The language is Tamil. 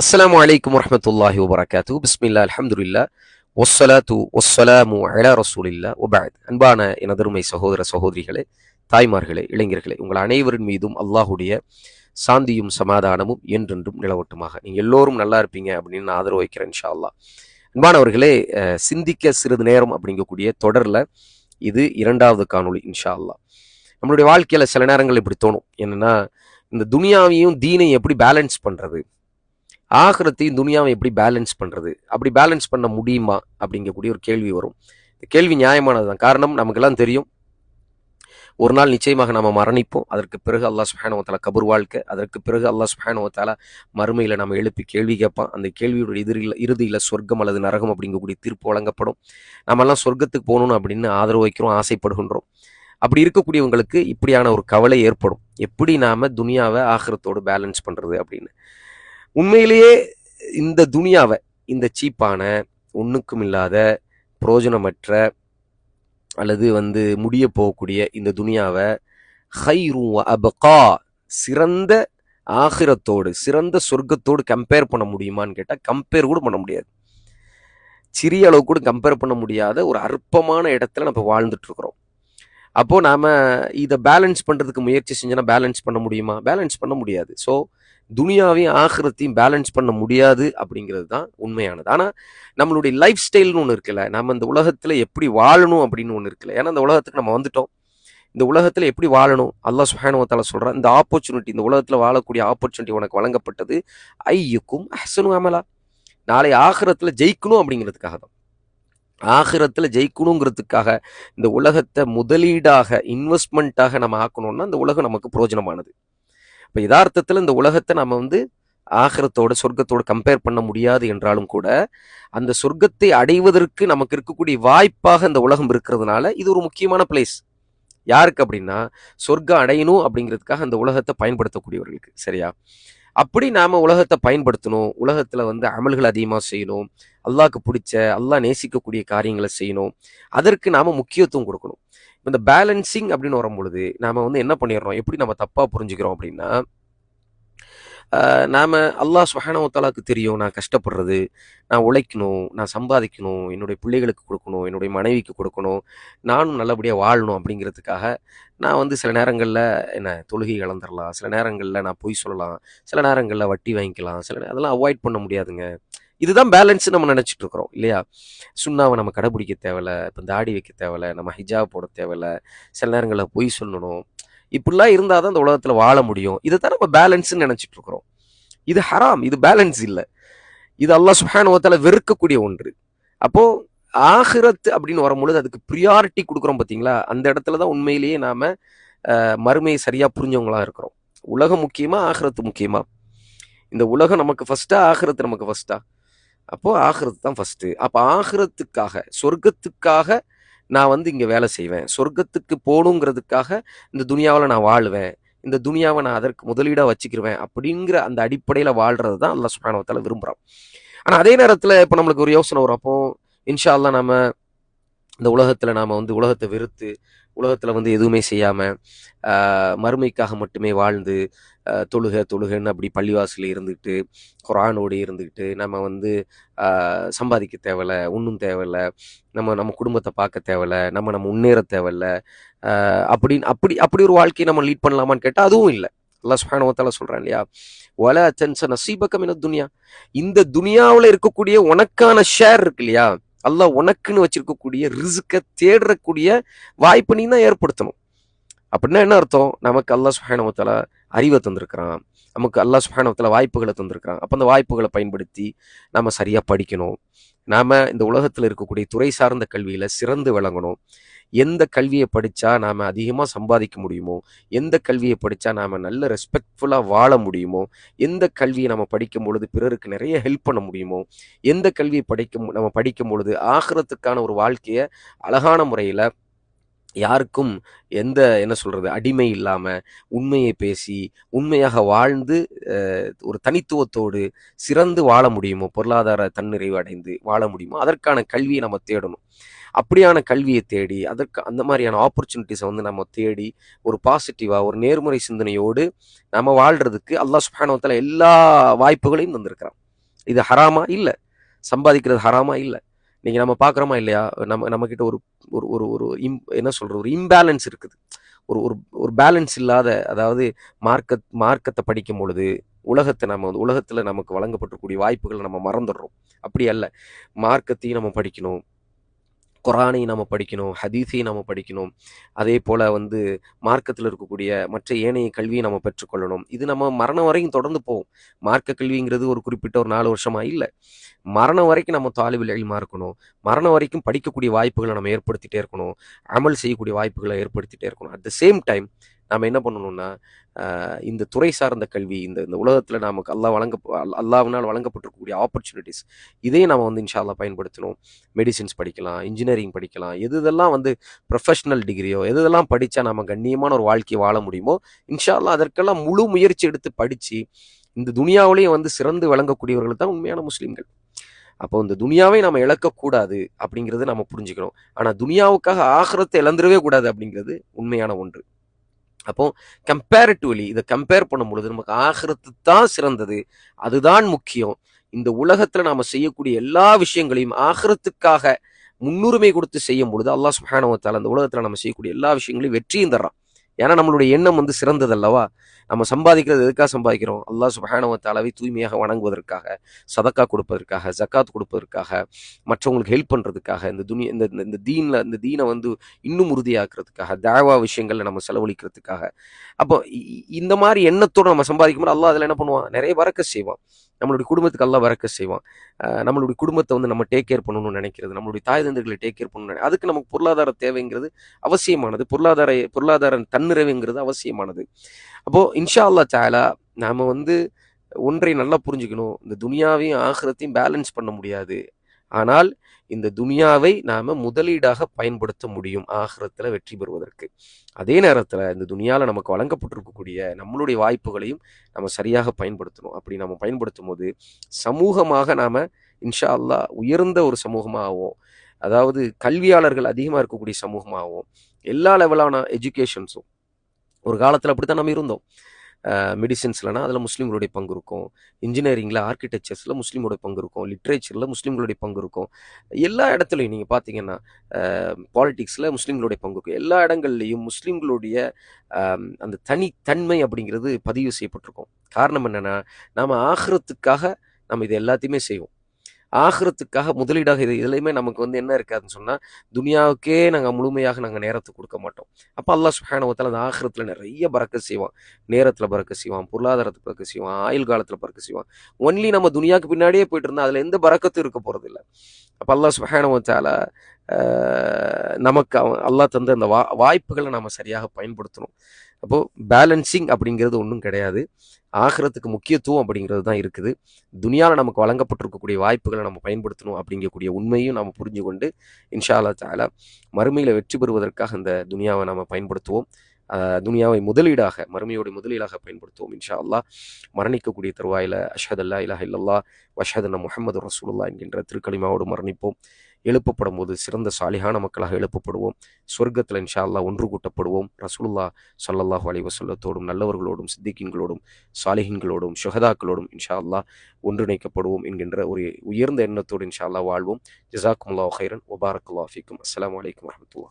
அஸ்ஸலாமு வலைக்கம் வரமத்துல்லாஹி வபரகாத்து பிஸ்மில்லா அல்ஹம்துலில்லா ஒஸ்ஸலாத்து ஒஸ்ஸலாமு அலா ரசூலில்லா ஒபாத் அன்பான எனதருமை சகோதர சகோதரிகளே தாய்மார்களே இளைஞர்களே உங்கள் அனைவரின் மீதும் அல்லாஹுடைய சாந்தியும் சமாதானமும் என்றென்றும் நிலவட்டுமாக. நீங்கள் எல்லோரும் நல்லா இருப்பீங்க அப்படின்னு நான் ஆதரவு வைக்கிறேன் இன்ஷா அல்லாஹ் அன்பானவர்களே சிந்திக்க சிறிது நேரம் அப்படிங்கக்கூடிய தொடரில் இது இரண்டாவது காணொளி இன்ஷா அல்லா நம்மளுடைய வாழ்க்கையில் சில நேரங்கள் இப்படி தோணும். என்னன்னா இந்த துனியாவையும் தீனையும் எப்படி பேலன்ஸ் பண்ணுறது ஆகிரத்தையும் துனியாவை எப்படி பேலன்ஸ் பண்ணுறது அப்படி பேலன்ஸ் பண்ண முடியுமா? அப்படிங்கக்கூடிய ஒரு கேள்வி வரும். இந்த கேள்வி நியாயமானது தான் காரணம் நமக்கெல்லாம் தெரியும். ஒரு நாள் நிச்சயமாக நம்ம மரணிப்போம். அதற்கு பிறகு அல்லாஹ் சுஹானுவத்தால கபூர் வாழ்க்கை. அதற்கு பிறகு அல்லாஹ் சுஹானுவத்தால மறுமையில் நம்ம எழுப்பி கேள்வி கேட்பான். அந்த கேள்வியோட எதிரில் இறுதியில் சொர்க்கம் அல்லது நரகம் அப்படிங்கக்கூடிய தீர்ப்பு வழங்கப்படும். நம்மெல்லாம் சொர்க்கத்துக்கு போகணும் அப்படின்னு ஆதரவு வைக்கிறோம் ஆசைப்படுகின்றோம். அப்படி இருக்கக்கூடியவங்களுக்கு இப்படியான ஒரு கவலை ஏற்படும். எப்படி நாம துனியாவை ஆகிரத்தோடு பேலன்ஸ் பண்ணுறது அப்படின்னு. உண்மையிலேயே இந்த துனியாவை இந்த சீப்பான ஒன்றுக்கும் இல்லாத பிரயோஜனமற்ற அல்லது வந்து முடிய போகக்கூடிய இந்த துனியாவை ஹைரு அபகா சிறந்த ஆகிரத்தோடு சிறந்த சொர்க்கத்தோடு கம்பேர் பண்ண முடியுமான்னு கேட்டால் கம்பேர் கூட பண்ண முடியாது. சிறிய அளவு கூட கம்பேர் பண்ண முடியாத ஒரு அற்பமான இடத்துல நம்ம வாழ்ந்துட்டு இருக்கிறோம் நாம் இதை பேலன்ஸ் பண்ணுறதுக்கு முயற்சி செஞ்சோன்னா பேலன்ஸ் பண்ண முடியுமா? பேலன்ஸ் பண்ண முடியாது. ஸோ துனியாவையும் ஆகிரத்தையும் பேலன்ஸ் பண்ண முடியாது அப்படிங்கிறது தான் உண்மையானது. ஆனால் நம்மளுடைய லைஃப் ஸ்டைல்னு ஒன்று இருக்குல்ல நம்ம இந்த உலகத்தில் எப்படி வாழணும் அப்படின்னு ஒன்று இருக்குல்ல. ஏன்னா இந்த உலகத்துக்கு நம்ம வந்துட்டோம். இந்த உலகத்தில் எப்படி வாழணும்? அல்லா சுஹானுவத்தால சொல்கிறேன் இந்த ஆப்பர்ச்சுனிட்டி இந்த உலகத்தில் வாழக்கூடிய ஆப்பர்ச்சுனிட்டி உனக்கு வழங்கப்பட்டது ஐயுக்கும் அஹ்சனு அமலா. நாளை ஆகிரத்தில் ஜெயிக்கணும் அப்படிங்கிறதுக்காக தான். ஆகிரத்தில் ஜெயிக்கணுங்கிறதுக்காக இந்த உலகத்தை முதலீடாக இன்வெஸ்ட்மெண்ட்டாக நம்ம ஆக்கணும்னா இந்த உலகம் நமக்கு பிரோஜனமானது. இப்போ யதார்த்தத்தில் இந்த உலகத்தை நம்ம வந்து ஆகரத்தோட சொர்க்கத்தோடு கம்பேர் பண்ண முடியாது என்றாலும் கூட அந்த சொர்க்கத்தை அடைவதற்கு நமக்கு இருக்கக்கூடிய வாய்ப்பாக இந்த உலகம் இருக்கிறதுனால இது ஒரு முக்கியமான பிளேஸ் யாருக்கு அப்படின்னா சொர்க்கம் அடையணும் அப்படிங்கிறதுக்காக அந்த உலகத்தை பயன்படுத்தக்கூடியவர்களுக்கு சரியா? அப்படி நாம் உலகத்தை பயன்படுத்தணும் உலகத்தில் வந்து அமல்கள் அதிகமாக செய்யணும் அல்லாஹ்க்கு பிடிச்ச அல்லாஹ் நேசிக்கக்கூடிய காரியங்களை செய்யணும் அதற்கு நாம் முக்கியத்துவம் கொடுக்கணும். இந்த பேலன்சிங் அப்படின்னு வரும்பொழுது நாம் வந்து என்ன பண்ணிடுறோம்? எப்படி நம்ம தப்பாக புரிஞ்சுக்கிறோம் அப்படின்னா நாம் அல்லாஹ் சுஹானவத்தாலாக்கு தெரியும் நான் கஷ்டப்படுறது நான் உழைக்கணும் நான் சம்பாதிக்கணும் என்னுடைய பிள்ளைகளுக்கு கொடுக்கணும் என்னுடைய மனைவிக்கு கொடுக்கணும் நானும் நல்லபடியாக வாழணும் அப்படிங்கிறதுக்காக நான் வந்து சில நேரங்களில் என்ன தொழுகை இழந்துடலாம் சில நேரங்களில் நான் பொய் சொல்லலாம் சில நேரங்களில் வட்டி வாங்கிக்கலாம் சில அதெல்லாம் அவாய்ட் பண்ண முடியாதுங்க. இதுதான் பேலன்ஸ் நம்ம நினச்சிட்டு இருக்கிறோம் இல்லையா? சுண்ணாவை நம்ம கடைபிடிக்க தேவையில்ல இப்போ தாடி வைக்க தேவையில்ல நம்ம ஹிஜாப் போட தேவையில்ல சில நேரங்களில் பொய் சொல்லணும். இப்படிலாம் இருந்தால் தான் இந்த உலகத்தில் வாழ முடியும். இதை தான் நம்ம பேலன்ஸ்ன்னு நினச்சிட்டு இருக்கிறோம். இது ஹராம் இது பேலன்ஸ் இல்லை. இது அல்லா சுஹானுவத்தால வெறுக்கக்கூடிய ஒன்று. அப்போ ஆகிரத் அப்படின்னு வரும்பொழுது அதுக்கு ப்ரியாரிட்டி கொடுக்குறோம் பார்த்தீங்களா அந்த இடத்துல தான் உண்மையிலேயே நாம மறுமையை சரியா புரிஞ்சவங்களா இருக்கிறோம். உலகம் முக்கியமா ஆகிரத்து முக்கியமா? இந்த உலகம் நமக்கு ஃபர்ஸ்டா ஆகிரத்து நமக்கு ஃபர்ஸ்டா அப்போ ஆகிறது தான் ஃபர்ஸ்ட் அப்போ ஆகிறதுக்காக சொர்க்கத்துக்காக நான் வந்து இங்க வேலை செய்வேன். சொர்க்கத்துக்கு போகணுங்கிறதுக்காக இந்த துனியாவில் நான் வாழுவேன். இந்த துனியாவை நான் அதற்கு முதலீடா வச்சுக்கிருவேன் அப்படிங்கிற அந்த அடிப்படையில வாழ்றது தான் அல்லாஹ் சுப்ஹானஹு விரும்புறான். ஆனா அதே நேரத்துல இப்போ நம்மளுக்கு ஒரு யோசனை வரும். அப்போ இன்ஷா அல்லா நம்ம இந்த உலகத்தில் நாம் வந்து உலகத்தை வெறுத்து உலகத்தில் வந்து எதுவுமே செய்யாமல் மறுமைக்காக மட்டுமே வாழ்ந்து தொழுக தொழுகன்னு அப்படி பள்ளிவாசலில் இருந்துக்கிட்டு குரானோடு இருந்துக்கிட்டு நம்ம வந்து சம்பாதிக்க தேவையில்ல ஒன்றும் தேவையில்ல நம்ம நம்ம குடும்பத்தை பார்க்க தேவையில்ல நம்ம நம்ம முன்னேற தேவையில்ல அப்படின்னு அப்படி அப்படி ஒரு வாழ்க்கையை நம்ம லீட் பண்ணலாமான்னு கேட்டால் அதுவும் இல்லை. அல்லாஹ் சுப்ஹானஹு வ இல்லையா? ஒல அச்சன்ச நசீபக்கம் என்ன துனியா. இந்த துனியாவில் இருக்கக்கூடிய உனக்கான ஷேர் இருக்கு இல்லையா? அல்லாஹ் உனக்குன்னு வச்சிருக்கக்கூடிய ரிஸ்க தேடுறக்கூடிய வாய்ப்பு நீ தான் ஏற்படுத்தணும். அப்படின்னா என்ன அர்த்தம்? நமக்கு அல்லாஹ் சுஹானவத்தில் அறிவை தந்திருக்கிறான். நமக்கு அல்லாஹ் சுஹானவத்தில் வாய்ப்புகளை தந்திருக்கிறான். அப்போ அந்த வாய்ப்புகளை பயன்படுத்தி நம்ம சரியாக படிக்கணும். நாம் இந்த உலகத்தில் இருக்கக்கூடிய துறை சார்ந்த கல்வியில் சிறந்து விளங்கணும். எந்த கல்வியை படித்தா நாம் அதிகமாக சம்பாதிக்க முடியுமோ? எந்த கல்வியை படித்தா நாம் நல்ல ரெஸ்பெக்ட்ஃபுல்லாக வாழ முடியுமோ? எந்த கல்வியை நம்ம படிக்கும் பொழுது பிறருக்கு நிறைய ஹெல்ப் பண்ண முடியுமோ? எந்த கல்வியை படிக்கும் நம்ம படிக்கும் பொழுது ஆகிறதுக்கான ஒரு வாழ்க்கையை அழகான முறையில் யாருக்கும் எந்த என்ன சொல்கிறது அடிமை இல்லாமல் உண்மையை பேசி உண்மையாக வாழ்ந்து ஒரு தனித்துவத்தோடு சிறந்து வாழ முடியுமோ பொருளாதார தன்னிறைவு அடைந்து வாழ முடியுமோ அதற்கான கல்வியை நம்ம தேடணும். அப்படியான கல்வியை தேடி அதற்கு அந்த மாதிரியான ஆப்பர்ச்சுனிட்டிஸை வந்து நம்ம தேடி ஒரு பாசிட்டிவாக ஒரு நேர்முறை சிந்தனையோடு நம்ம வாழ்கிறதுக்கு அல்லாஹ் சுப்ஹானஹு எல்லா வாய்ப்புகளையும் தந்திருக்கிறான். இது ஹராமா இல்லை. சம்பாதிக்கிறது ஹராமா இல்லை. நீங்கள் நம்ம பார்க்குறோமா இல்லையா? நம்ம நம்மக்கிட்ட ஒரு ஒரு ஒரு ஒரு இம் என்ன சொல்கிறது ஒரு இம்பேலன்ஸ் இருக்குது. ஒரு ஒரு ஒரு பேலன்ஸ் இல்லாத அதாவது மார்க்க மார்க்கத்தை படிக்கும் பொழுது உலகத்தை நம்ம வந்து உலகத்தில் நமக்கு வழங்கப்பட்டிருக்கூடிய வாய்ப்புகளை நம்ம மறந்துடுறோம். அப்படி அல்ல. மார்க்கத்தையும் நம்ம படிக்கணும். குரானையும் நம்ம படிக்கணும் ஹதீஸையும் நம்ம படிக்கணும். அதே போல் வந்து மார்க்கத்தில் இருக்கக்கூடிய மற்ற ஏனைய கல்வியை நம்ம பெற்றுக்கொள்ளணும். இது நம்ம மரணம் வரைக்கும் தொடர்ந்து போவோம் மார்க்க கல்விங்கிறது ஒரு குறிப்பிட்ட ஒரு நாலு வருஷமாக இல்லை. மரணம் வரைக்கும் நம்ம தாலிபில் எளிமா இருக்கணும். மரணம் வரைக்கும் படிக்கக்கூடிய வாய்ப்புகளை நம்ம ஏற்படுத்திகிட்டே இருக்கணும். அமல் செய்யக்கூடிய வாய்ப்புகளை ஏற்படுத்திகிட்டே இருக்கணும். அட் த சேம் டைம் நாம் என்ன பண்ணணும்னா இந்த துறை சார்ந்த கல்வி இந்த இந்த உலகத்தில் நமக்கு அல்லா வழங்க அல்லாவினால் வழங்கப்பட்டிருக்கக்கூடிய ஆப்பர்ச்சுனிட்டிஸ் இதையும் நம்ம வந்து இன்ஷால்லா பயன்படுத்தணும். மெடிசின்ஸ் படிக்கலாம் இன்ஜினியரிங் படிக்கலாம் எது இதெல்லாம் வந்து ப்ரொஃபஷனல் டிகிரியோ எது இதெல்லாம் படித்தா நம்ம கண்ணியமான ஒரு வாழ்க்கையை வாழ முடியுமோ இன்ஷால்லா அதற்கெல்லாம் முழு முயற்சி எடுத்து படித்து இந்த துனியாவிலேயே வந்து சிறந்து விளங்கக்கூடியவர்கள் தான் உண்மையான முஸ்லீம்கள். அப்போ இந்த துனியாவை நம்ம இழக்கக்கூடாது அப்படிங்கிறது நம்ம புரிஞ்சுக்கணும். ஆனால் துனியாவுக்காக ஆகிறத்தை இழந்துடவே கூடாது அப்படிங்கிறது உண்மையான ஒன்று. அப்போ கம்பேரிட்டிவ்லி இதை கம்பேர் பண்ணும் பொழுது நமக்கு ஆகிறது தான் சிறந்தது. அதுதான் முக்கியம். இந்த உலகத்துல நாம செய்யக்கூடிய எல்லா விஷயங்களையும் ஆகிறத்துக்காக முன்னுரிமை கொடுத்து செய்யும் பொழுது அல்லாஹ் சுஹானவத்தால் அந்த உலகத்துல நம்ம செய்யக்கூடிய எல்லா விஷயங்களையும் வெற்றியும் தர்றான். ஏன்னா நம்மளுடைய எண்ணம் வந்து சிறந்தது அல்லவா நம்ம சம்பாதிக்கிறது எதுக்காக சம்பாதிக்கிறோம்? அல்லாஹ் சுபஹானவத்தாலாவை தூய்மையாக வணங்குவதற்காக சதக்கா கொடுப்பதற்காக ஜக்காத் கொடுப்பதற்காக மற்றவங்களுக்கு ஹெல்ப் பண்ணுறதுக்காக இந்த துணியை இந்த இந்த தீனில் இந்த தீனை வந்து இன்னும் உறுதியாக்குறதுக்காக தாவா விஷயங்களில் நம்ம செலவழிக்கிறதுக்காக. அப்போ இந்த மாதிரி எண்ணத்தோடு நம்ம சம்பாதிக்கும் போது அல்லாஹ் அதில் என்ன பண்ணுவான்? நிறைய வரக்க செய்வான். நம்மளுடைய குடும்பத்துக்கு எல்லாம் வரக்க செய்வான். நம்மளுடைய குடும்பத்தை வந்து நம்ம டேக் கேர் பண்ணணும்னு நினைக்கிறது நம்மளுடைய தாய் தந்தர்களை டேக் கேர் பண்ணணும் அதுக்கு நமக்கு பொருளாதார தேவைங்கிறது அவசியமானது. பொருளாதார பொருளாதார தன்னிறைவுங்கிறது அவசியமானது. அப்போ இன்ஷா அல்லா தாலா நாம வந்து ஒன்றை நல்லா புரிஞ்சுக்கணும். இந்த துனியாவையும் ஆகிறத்தையும் பேலன்ஸ் பண்ண முடியாது. ஆனால் இந்த துனியாவை நாம் முதலீடாக பயன்படுத்த முடியும் ஆகிரத்தில் வெற்றி பெறுவதற்கு. அதே நேரத்தில் இந்த துனியாவில் நமக்கு வழங்கப்பட்டிருக்கக்கூடிய நம்மளுடைய வாய்ப்புகளையும் நம்ம சரியாக பயன்படுத்தணும். அப்படி நம்ம பயன்படுத்தும் போது சமூகமாக நாம் இன்ஷா அல்லா உயர்ந்த ஒரு சமூகமாகவும் அதாவது கல்வியாளர்கள் அதிகமாக இருக்கக்கூடிய சமூகமாகவும் எல்லா லெவலான எஜுகேஷன்ஸும் ஒரு காலத்தில் அப்படி தான் நம்ம இருந்தோம். மெடிசின்ஸ்லனா அதில் முஸ்லீம்களுடைய பங்கு இருக்கும். இன்ஜினியரிங்கில் ஆர்கிடெக்சர்ஸில் முஸ்லீமோட பங்கு இருக்கும். லிட்ரேச்சரில் முஸ்லீம்களுடைய பங்கு இருக்கும். எல்லா இடத்துலையும் நீங்கள் பார்த்தீங்கன்னா பாலிட்டிக்ஸில் முஸ்லீம்களுடைய பங்கு இருக்கும். எல்லா இடங்கள்லையும் முஸ்லீம்களுடைய அந்த தனித்தன்மை அப்படிங்கிறது பதிவு செய்யப்பட்டிருக்கும். காரணம் என்னென்னா நாம் ஆகிறதுக்காக நம்ம இது எல்லாத்தையுமே செய்வோம். ஆகிறதுக்காக முதலீடாக இது இதுலையுமே நமக்கு வந்து என்ன இருக்காதுன்னு சொன்னால் துனியாவுக்கே நாங்கள் முழுமையாக நாங்கள் நேரத்தை கொடுக்க மாட்டோம். அப்போ அல்லா சுஹானவத்தில் அந்த ஆகிறத்தில் நிறைய பறக்க செய்வான். நேரத்தில் பறக்க செய்வான் பொருளாதாரத்தை பறக்க செய்வான் ஆயுள் காலத்தில் பறக்க செய்வான். ஒன்லி நம்ம துனியாவுக்கு பின்னாடியே போயிட்டு இருந்தால் அதில் எந்த பறக்கத்தும் இருக்க போகிறது இல்லை. அப்போ அல்லா சுஹானவத்தால நமக்கு அவன் அல்லா தந்த அந்த வா வாய்ப்புகளை நம்ம சரியாக பயன்படுத்தணும். அப்போது பேலன்சிங் அப்படிங்கிறது ஒன்றும் கிடையாது. ஆகிறதுக்கு முக்கியத்துவம் அப்படிங்கிறது தான் இருக்குது. துனியாவில் நமக்கு வழங்கப்பட்டிருக்கக்கூடிய வாய்ப்புகளை நம்ம பயன்படுத்தணும் அப்படிங்கக்கூடிய உண்மையும் நம்ம புரிஞ்சு கொண்டு இன்ஷா அல்லா தாலா மறுமையில் வெற்றி பெறுவதற்காக இந்த துனியாவை நம்ம பயன்படுத்துவோம். துனியாவை முதலீடாக மறுமையோடைய முதலீடாக பயன்படுத்துவோம் இன்ஷா அல்லா மரணிக்கக்கூடிய தருவாயில் அஷத் அல்லா இலா இல்லல்லா வஷத் முகமது ரசூலுல்லா என்கின்ற திருக்களிமாவோடு மரணிப்போம். எழுப்பப்படும் போது சிறந்த சாலிகான மக்களாக எழுப்பப்படுவோம். சொர்க்கத்தில் இன்ஷா அல்லா ஒன்று கூட்டப்படுவோம். ரசூல்லா சல்லல்லாஹு அலி வசல்லத்தோடும் நல்லவர்களோடும் சித்திகின்களோடும் சாலிஹின்களோடும் ஷுஹதாக்களோடும் இன்ஷா அல்லா ஒன்றிணைக்கப்படுவோம் என்கின்ற ஒரு உயர்ந்த எண்ணத்தோடு இன்ஷா அல்லா வாழ்வோம். ஜிசாக்குமுல்லா ஹைரன் ஒபாரக்குல்லா ஃபிக்கும். அஸ்லாம் வலைக்கம் வரமத்துல்லா